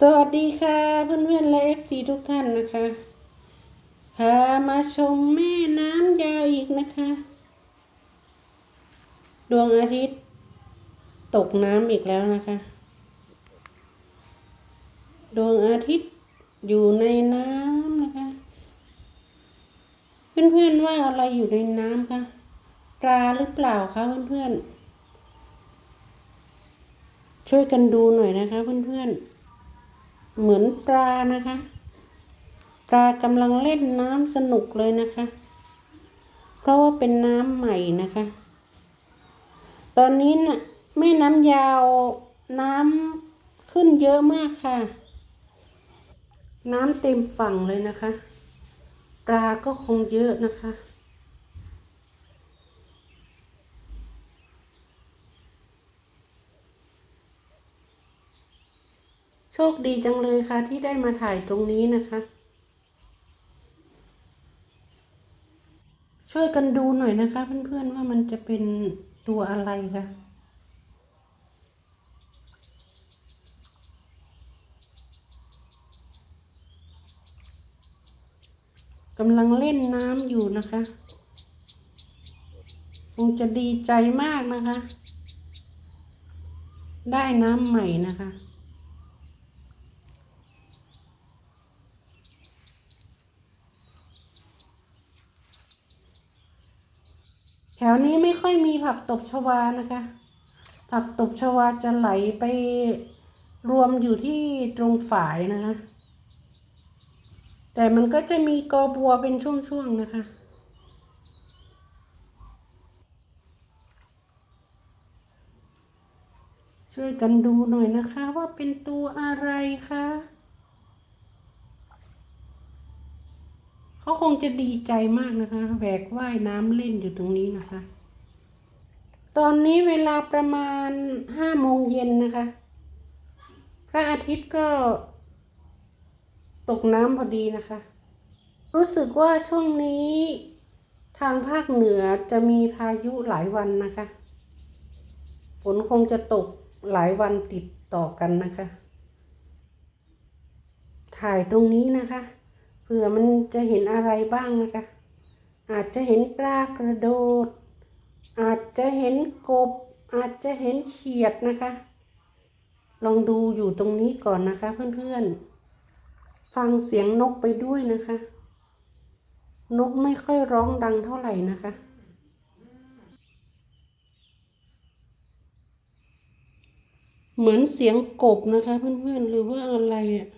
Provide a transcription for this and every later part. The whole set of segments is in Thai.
สวัสดีค่ะเพื่อนๆและเอฟซีทุกท่านนะคะพามาชมแม่น้ำยาวอีกนะคะ ดวงอาทิตย์ ตกน้ำอีกแล้วนะคะ ดวงอาทิตย์อยู่ในน้ำนะคะ เพื่อนๆว่าอะไรอยู่ในน้ำคะปลาหรือเปล่าคะเพื่อนๆช่วยกันดูหน่อยนะคะเพื่อนๆ เหมือนปลานะคะ ปลากำลังเล่นน้ำสนุกเลยนะคะ เพราะว่าเป็นน้ำใหม่นะคะ ตอนนี้นะ่ะแม่น้ำยาวน้ำขึ้นเยอะมากค่ะ น้ำเต็มฝั่งเลยนะคะ ปลาก็คงเยอะนะคะ โชคดีจังเลยค่ะ ที่ได้มาถ่ายตรงนี้นะคะ ช่วยกันดูหน่อยนะคะ เพื่อนๆว่ามันจะเป็นตัวอะไรคะกำลังเล่นน้ำอยู่นะคะคงจะดีใจมากนะคะ ได้น้ำใหม่นะคะ วนี้ไม่ค่อยมีผักตบชวานะคะ ผักตบชวาจะไหลไปรวมอยู่ที่ตรงฝายนะคะ แต่มันก็จะมีกอบัวเป็นช่วงๆนะคะช่วยกันดูหน่อยนะคะว่าเป็นตัวอะไรคะ เขาคงจะดีใจมากนะคะแหวกว่ายน้ำเล่นอยู่ตรงนี้นะคะ ตอนนี้เวลาประมาณห้าโมงเย็นนะคะ พระอาทิตย์ก็ตกน้ำพอดีนะคะ รู้สึกว่าช่วงนี้ทางภาคเหนือจะมีพายุหลายวันนะคะ ฝนคงจะตกหลายวันติดต่อกันนะคะ ถ่ายตรงนี้นะคะ เผื่อมันจะเห็นอะไรบ้างนะคะ อาจจะเห็นปลากระโดด อาจจะเห็นกบ อาจจะเห็นเขียดนะคะ ลองดูอยู่ตรงนี้ก่อนนะคะ เพื่อนๆ ฟังเสียงนกไปด้วยนะคะ นกไม่ค่อยร้องดังเท่าไหร่นะคะเหมือนเสียงกบนะคะเพื่อนๆหรือว่าอะไรอะ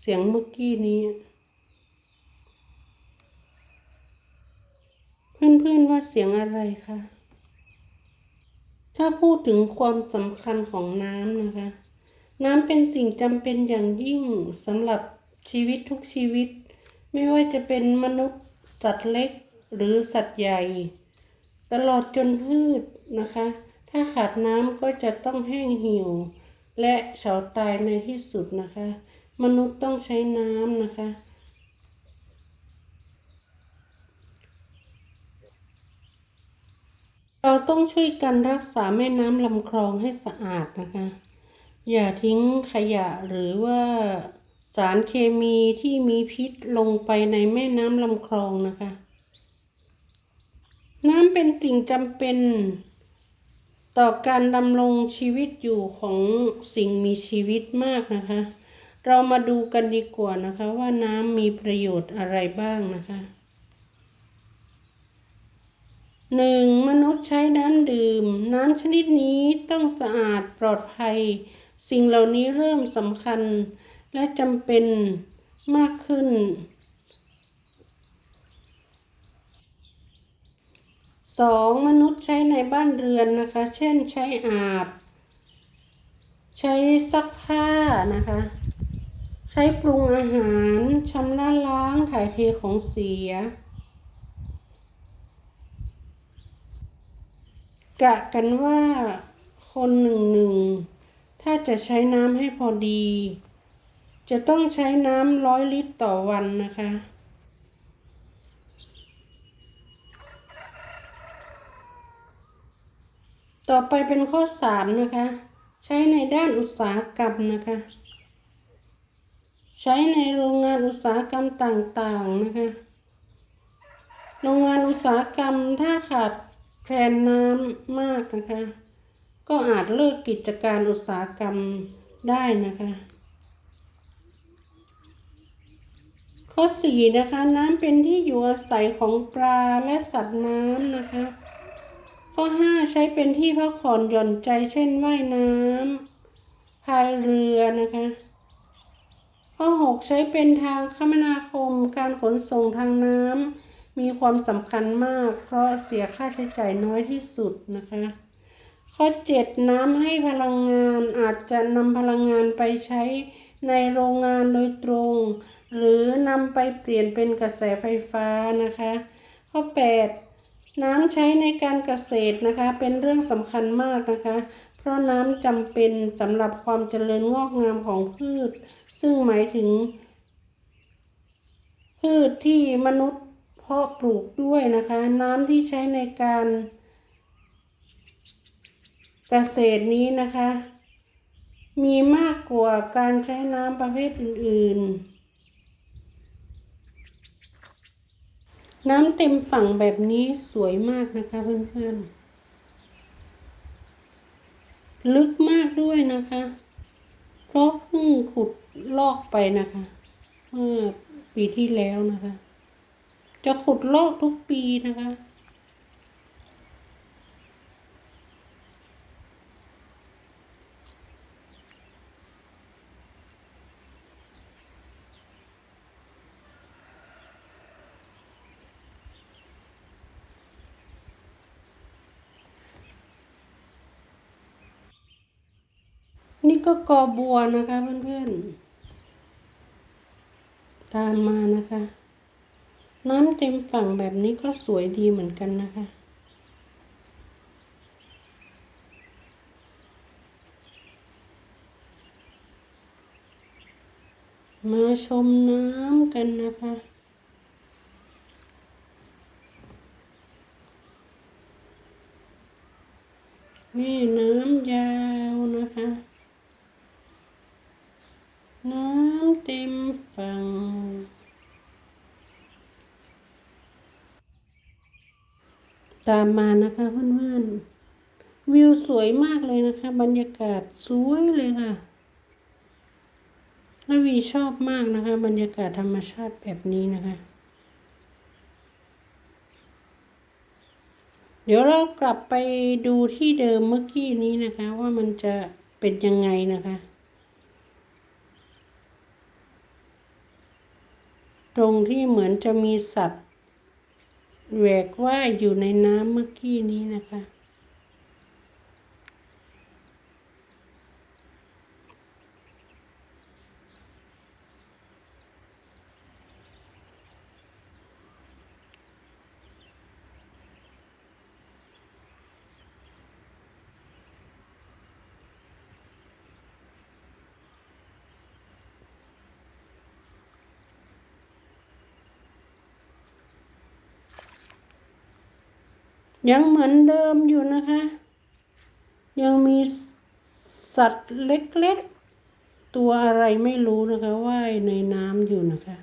เสียงเมื่อกี้นี้ เพื่อนๆว่าเสียงอะไรคะ ถ้าพูดถึงความสำคัญของน้ำนะคะ น้ำเป็นสิ่งจำเป็นอย่างยิ่งสำหรับชีวิตทุกชีวิต ไม่ว่าจะเป็นมนุษย์สัตว์เล็กหรือสัตว์ใหญ่ ตลอดจนพืชนะคะ ถ้าขาดน้ำก็จะต้องแห้งเหี่ยว และเฉาตายในที่สุดนะคะ มนุษย์ต้องใช้น้ำนะคะ เราต้องช่วยกันรักษาแม่น้ำลำคลองให้สะอาดนะคะ อย่าทิ้งขยะหรือว่าสารเคมีที่มีพิษลงไปในแม่น้ำลำคลองนะคะ น้ำเป็นสิ่งจำเป็นต่อการดำรงชีวิตอยู่ของสิ่งมีชีวิตมากนะคะ เรามาดูกันดีกว่านะคะว่าน้ำมีประโยชน์อะไรบ้างนะคะหนึ่งมนุษย์ใช้น้ำดื่ม น้ำชนิดนี้ต้องสะอาดปลอดภัย สิ่งเหล่านี้เริ่มสำคัญ และจำเป็นมากขึ้นสองมนุษย์ใช้ในบ้านเรือนนะคะ เช่นใช้อาบ ใช้ซักผ้านะคะ ใช้ปรุงอาหารชำระล้างถ่ายเทของเสีย กะกันว่าคนหนึ่งหนึ่งถ้าจะใช้น้ำให้พอดี จะต้องใช้น้ำร้อยลิตรต่อวันนะคะ ต่อไปเป็นข้อสามนะคะ ใช้ในด้านอุตสาหกรรมนะคะ ใช้ในโรงงานอุตสาหกรรมต่างๆนะคะโรงงานอุตสาหกรรมถ้าขาดแคลนน้ำมากนะคะ ก็อาจเลิกกิจการอุตสาหกรรมได้นะคะ ข้อสี่นะคะน้ำเป็นที่อยู่อาศัยของปลาและสัตว์น้ำนะคะ ข้อห้าใช้เป็นที่พักผ่อนหย่อนใจเช่นว่ายน้ำพายเรือนะคะ ข้อหกใช้เป็นทางคมนาคมการขนส่งทางน้ำมีความสำคัญมาก เพราะเสียค่าใช้จ่ายน้อยที่สุดนะคะ ข้อเจ็ดน้ำให้พลังงานอาจจะนำพลังงานไปใช้ในโรงงานโดยตรง หรือนำไปเปลี่ยนเป็นกระแสไฟฟ้านะคะ ข้อ 8 น้ำใช้ในการเกษตรนะคะ เป็นเรื่องสำคัญมากนะคะ เพราะน้ำจำเป็นสำหรับความเจริญงอกงามของพืช ซึ่งหมายถึง พืชที่มนุษย์เพาะปลูกด้วยนะคะ น้ำที่ใช้ในการเกษตรนี้นะคะ มีมากกว่าการใช้น้ำประเภทอื่น ๆ น้ำเต็มฝั่งแบบนี้สวยมากนะคะเพื่อนๆลึกมากด้วยนะคะ เพราะเพิ่งขุด ลอกไปนะคะ เมื่อปีที่แล้วนะคะ จะขุดลอกทุกปีนะคะนี่ก็กอบัวนะคะเพื่อนๆ ตามมานะคะ น้ำเต็มฝั่งแบบนี้ก็สวยดีเหมือนกันนะคะมาชมน้ำกันนะคะแม่น้ำยาวนะคะ น้ำเต็มฝั่ง ตามมานะคะเพื่อนๆวิวสวยมากเลยนะคะ บรรยากาศสวยเลยค่ะและวีชอบมากนะคะ บรรยากาศธรรมชาติแบบนี้นะคะ เดี๋ยวเรากลับไปดูที่เดิมเมื่อกี้นี้นะคะ ว่ามันจะเป็นยังไงนะคะตรงที่เหมือนจะมีสัตว์ แหวกว่ายอยู่ในน้ำเมื่อกี้นี้นะคะ ยังเหมือนเดิมอยู่นะคะ ยังมีสัตว์เล็กๆ ตัวอะไรไม่รู้นะคะว่ายในน้ำอยู่นะคะ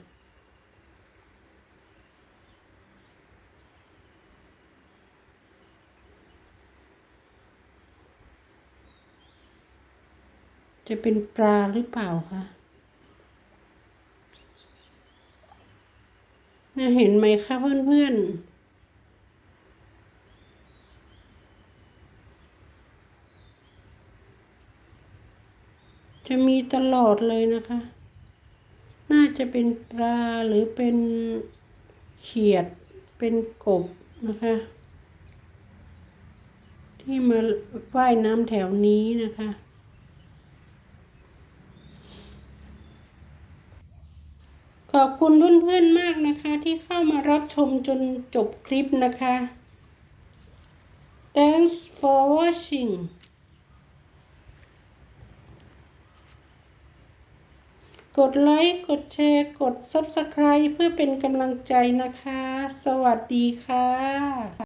จะเป็นปลาหรือเปล่าคะน่าเห็นไหมคะเพื่อนๆ จะมีตลอดเลยนะคะ น่าจะเป็นปลาหรือเป็นเขียด เป็นกบนะคะ ที่มาว่ายน้ำแถวนี้นะคะ ขอบคุณเพื่อนๆมากนะคะ ที่เข้ามารับชมจนจบคลิปนะคะ Thanks for watching กดไลค์ กดแชร์ กด Subscribe เพื่อเป็นกำลังใจนะคะ สวัสดีค่ะ